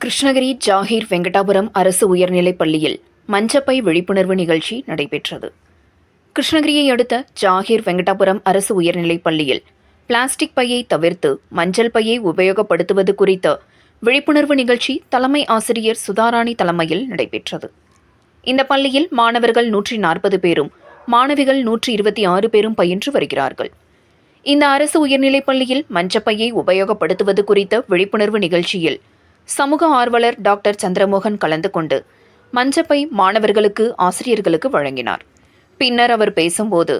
கிருஷ்ணகிரி ஜாகீர் வெங்கடாபுரம் அரசு உயர்நிலைப் பள்ளியில் மஞ்சப்பை விழிப்புணர்வு நிகழ்ச்சி நடைபெற்றது. கிருஷ்ணகிரியை அடுத்த ஜாகீர் வெங்கடாபுரம் அரசு உயர்நிலைப் பள்ளியில் பிளாஸ்டிக் பையை தவிர்த்து மஞ்சள் பையை உபயோகப்படுத்துவது குறித்த விழிப்புணர்வு நிகழ்ச்சி தலைமை ஆசிரியர் சுதாராணி தலைமையில் நடைபெற்றது. இந்த பள்ளியில் மாணவர்கள் நூற்றி நாற்பது பேரும் மாணவிகள் நூற்றி இருபத்தி ஆறு பேரும் பயின்று வருகிறார்கள். இந்த அரசு உயர்நிலைப் பள்ளியில் மஞ்சப்பையை உபயோகப்படுத்துவது குறித்த விழிப்புணர்வு நிகழ்ச்சியில் சமூக ஆர்வலர் டாக்டர் சந்திரமோகன் கலந்து கொண்டு மஞ்சப்பை மாணவர்களுக்கு ஆசிரியர்களுக்கு வழங்கினார். பின்னர் அவர் பேசும்போது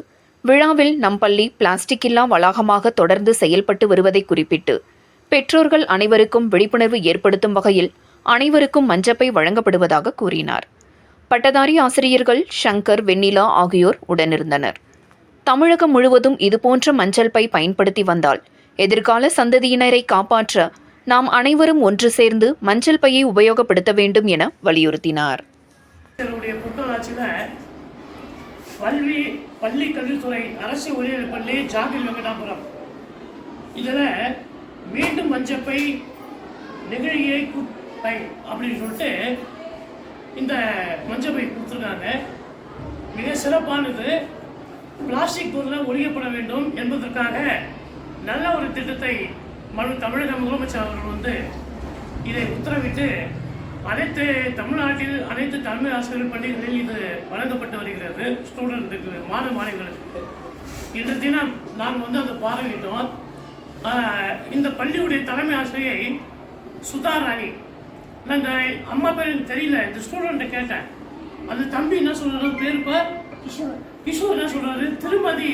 விழாவில் நம் பள்ளி பிளாஸ்டிக் இல்லா வளாகமாக தொடர்ந்து செயல்பட்டு வருவதை குறிப்பிட்டு பெற்றோர்கள் அனைவருக்கும் விழிப்புணர்வு ஏற்படுத்தும் வகையில் அனைவருக்கும் மஞ்சப்பை வழங்கப்படுவதாக கூறினார். பட்டதாரி ஆசிரியர்கள் ஷங்கர் வெண்ணிலா ஆகியோர் உடனிருந்தனர். தமிழகம் முழுவதும் இதுபோன்ற மஞ்சள் பை பயன்படுத்தி வந்தால் எதிர்கால சந்ததியினரை காப்பாற்ற நாம் அனைவரும் ஒன்று சேர்ந்து மஞ்சள் பையை உபயோகப்படுத்த வேண்டும் என வலியுறுத்தினார். இதனுடைய பள்ளி பள்ளி கல்வித்துறை அரசு உயர்நிலைப் பள்ளி ஜாகிர் வெங்கடாபுரம். இதில் மீண்டும் மஞ்சப்பை நெகிழியை பை அப்படின்னு சொல்லிட்டு இந்த மஞ்சப்பை கொடுத்துருக்காங்க. மிக சிறப்பானது. பிளாஸ்டிக் பொருளை ஒழிக்கப்பட வேண்டும் என்பதற்காக நல்ல ஒரு திட்டத்தை மனு தமிழக முதலமைச்சர் அவர்கள் வந்து இதை உத்தரவிட்டு அனைத்து தமிழ்நாட்டில் அனைத்து தலைமை ஆசிரியர் பள்ளிகளில் இது வழங்கப்பட்டு வருகிறது. ஸ்டூடெண்ட்டுக்கு மாணவ மாணவிகளுக்கு இன்று தினம் நாங்கள் வந்து அதை பார்வையிட்டோம். இந்த பள்ளியுடைய தலைமை ஆசிரியை சுதா ராணி. நான் இந்த அம்மா பேர் எனக்கு தெரியல இந்த ஸ்டூடெண்ட்டை கேட்டேன். அந்த தம்பி என்ன சொல்றாரு? பேர் இப்போ? கிஷோர். என்ன சொல்றாரு? திருமதி.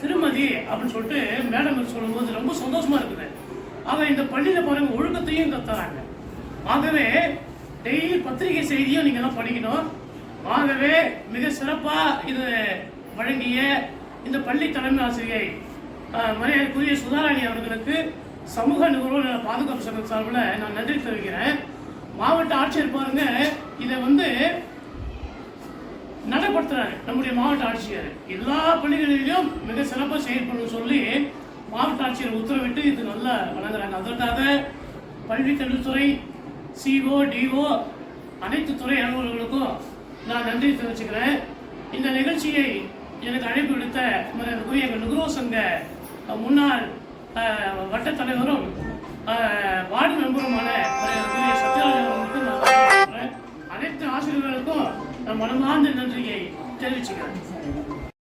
திருமதி அப்படின்னு சொல்லிட்டு மேடம் சொல்லும்போது ரொம்ப சந்தோஷமா இருக்குது ஆனால் இந்த பள்ளியில் பாருங்க ஒழுக்கத்தையும் கத்துறாங்க. ஆகவே டெய்லி பத்திரிகை செய்தியும் நீங்க எல்லாம் படிக்கணும். ஆகவே மிக சிறப்பாக இது வழங்கிய இந்த பள்ளி தலைமை ஆசிரியை மரியாதைக்குரிய சுதாராணி அவர்களுக்கு சமூக நுகர்வோர் பாதுகாப்பு சங்கம் சார்பில் நான் நன்றி தெரிவிக்கிறேன். மாவட்ட ஆட்சியர் பாருங்க இதை வந்து நடைபடுத்துறாரு நம்முடைய மாவட்ட ஆட்சியர் எல்லா பள்ளிகளிலும் மிக சிறப்பாக செயல்படும் சொல்லி மாநகராட்சியர் ஆட்சியர் உத்தரவிட்டு இது நல்லா வழங்குறாங்க. அதற்காக பள்ளி கல்வித்துறை சிஓ டிஓ அனைத்து துறை அலுவலர்களுக்கும் நான் நன்றி தெரிவிச்சுக்கிறேன். இந்த நிகழ்ச்சியை எனக்கு அழைப்பு விடுத்த மரியாதைக்குரிய எங்கள் நுகர்வோர் சங்க முன்னாள் வட்ட தலைவரும் வார்டு மெம்பருமான மரியாதைக்குரிய சத்யராஜன் நான் அனைத்து ஆசிரியர்களுக்கும் நான் மனமார்ந்த நன்றியை தெரிவிச்சுக்கிறேன்.